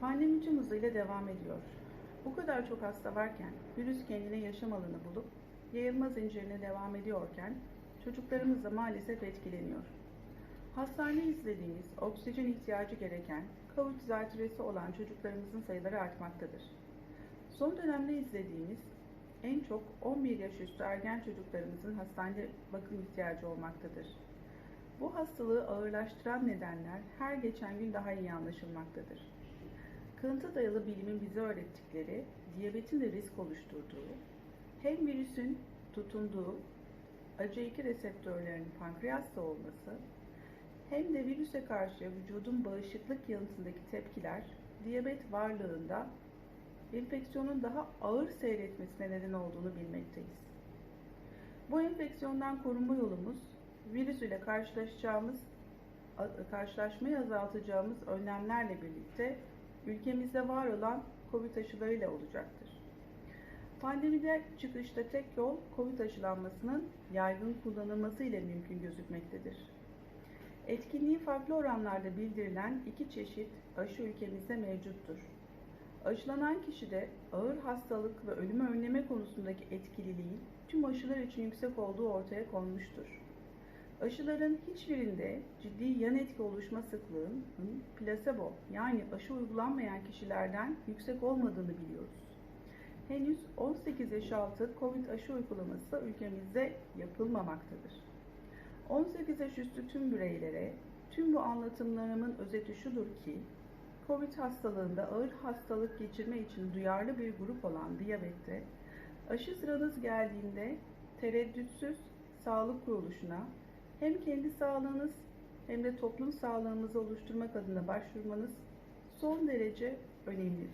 Pandemi tüm hızıyla devam ediyor. Bu kadar çok hasta varken virüs kendine yaşam alanı bulup yayılma zincirine devam ediyorken çocuklarımız da maalesef etkileniyor. Hastane izlediğimiz oksijen ihtiyacı gereken COVID zatürresi olan çocuklarımızın sayıları artmaktadır. Son dönemde izlediğimiz en çok 11 yaş üstü ergen çocuklarımızın hastanede bakım ihtiyacı olmaktadır. Bu hastalığı ağırlaştıran nedenler her geçen gün daha iyi anlaşılmaktadır. Kanıta dayalı bilimin bize öğrettikleri, diyabetin de risk oluşturduğu, hem virüsün tutunduğu ACE2 reseptörlerinin pankreasta olması, hem de virüse karşı vücudun bağışıklık yanıtındaki tepkiler, diyabet varlığında enfeksiyonun daha ağır seyretmesine neden olduğunu bilmekteyiz. Bu enfeksiyondan korunma yolumuz, virüs ile karşılaşacağımız, karşılaşmayı azaltacağımız önlemlerle birlikte ülkemizde var olan COVID aşılarıyla olacaktır. Pandemide çıkışta tek yol COVID aşılanmasının yaygın kullanılması ile mümkün gözükmektedir. Etkinliği farklı oranlarda bildirilen iki çeşit aşı ülkemizde mevcuttur. Aşılanan kişide ağır hastalık ve ölümü önleme konusundaki etkililiğin tüm aşılar için yüksek olduğu ortaya konmuştur. Aşıların hiçbirinde ciddi yan etki oluşma sıklığının plasebo yani aşı uygulanmayan kişilerden yüksek olmadığını biliyoruz. Henüz 18 yaş altı COVID aşı uygulaması ülkemizde yapılmamaktadır. 18 yaş üstü tüm bireylere tüm bu anlatımlarımın özeti şudur ki COVID hastalığında ağır hastalık geçirme için duyarlı bir grup olan diyabette aşı sıranız geldiğinde tereddütsüz sağlık kuruluşuna hem kendi sağlığınız hem de toplum sağlığınızı oluşturmak adına başvurmanız son derece önemlidir.